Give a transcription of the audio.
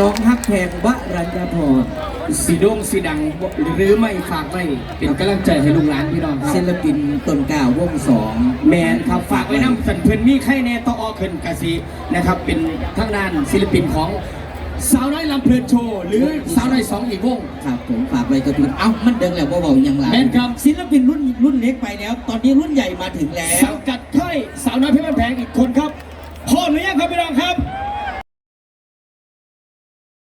น้องฮักแพงวรัญญาพรสีดงสีดังหรือไม่ฝากไม่เป็นกำลังใจให้ลุงหลานพี่น้องคศิรับลปินต้นกล้าวงสองแมนครับฝากไว้น้ำสันเพื่อนมีไข่แน่ต่ออขึ้นกะสีนะครับเป็นทางด้านศิลปินของสาวน้อยลำเพลินโชว์หรือสาวน้อยสองอีกวงครับผมฝากไว้กับคุณเอ้ามันเดิงแล้วว่าเบาๆยังไงแมนครับศิลปินรุ่นรุ่นเล็กไปแล้ว ตอนนี้รุ่นใหญ่มาถึงแล้วสังกัดค่ายสาวน้อยเพชรบ้านแพงอีกคนครับพ่อหรือยังครับพี่รองครับ